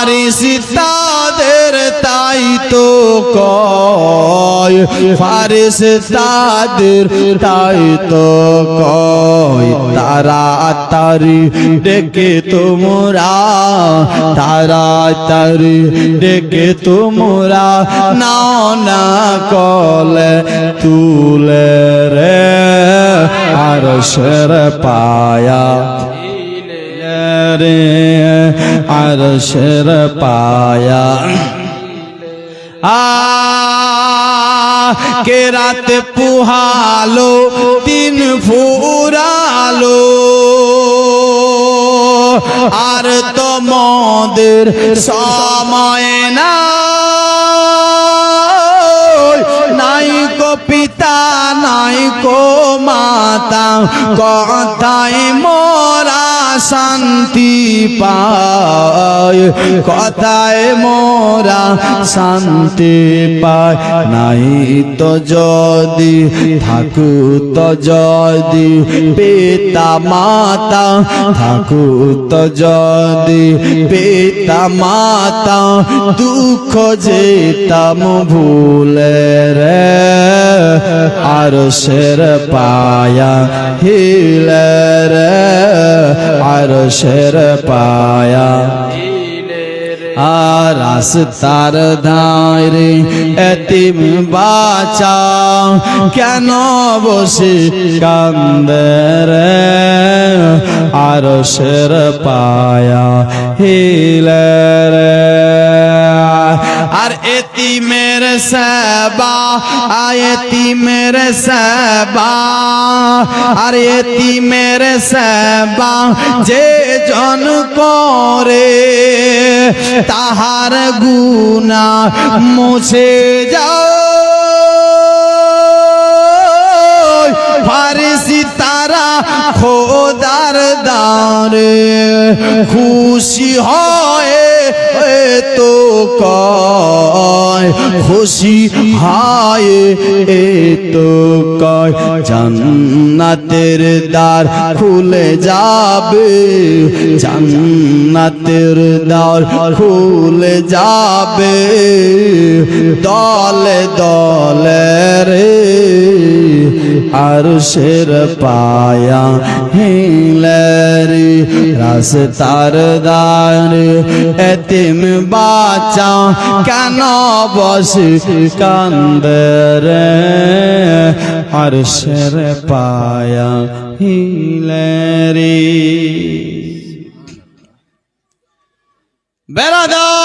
ফারিসি তাদের তাই তো কয় ফারিস তাদের তাই তো কয়, তারা তারি ডেকে তোমরা, তারা তারি ডেকে তোমরা না না কলে তুলে রে, আর পায়া রে আর শের পায়া কে পুহালো তিন ফুরালো। আর তোমাদের সময় নাই। কো পিতা, নাই কো মাতা কথায় মোরা শান্তি পায়। কথায় মোরা শান্তি পায়। নাই তো যদি, থাকু তো যদি, পিতা মাতা, থাকু তো যদি, পিতা মাতা, দুঃখ যেতাম ভুলে রে। আর শের পায়া হিলে রে। আর শের পায়া রাস্তার ধারে এতিম বাচা। কেন বসে কান্দে রে? আর শের পায়া হিলে রে। আর এতিমের সেবা আয়তিমের সেবা। আর এতিমের সেবা যে জন করে, তাহার গুণা মুছে যাও। ফারিসি তারা খোদার দারে খুশি হয় তো কয় খুশি হায়, এ তো কয়, জান্নাতের দ্বার খুলে যাবে, জান্নাতের দ্বার খুলে যাবে, দলে দলে আর শের পায়া হিলেরি রাস্তার দার এতিম বাচ্চা কেন বসে কান্দর আর শের পায়া হিলেরি। বেড়াদা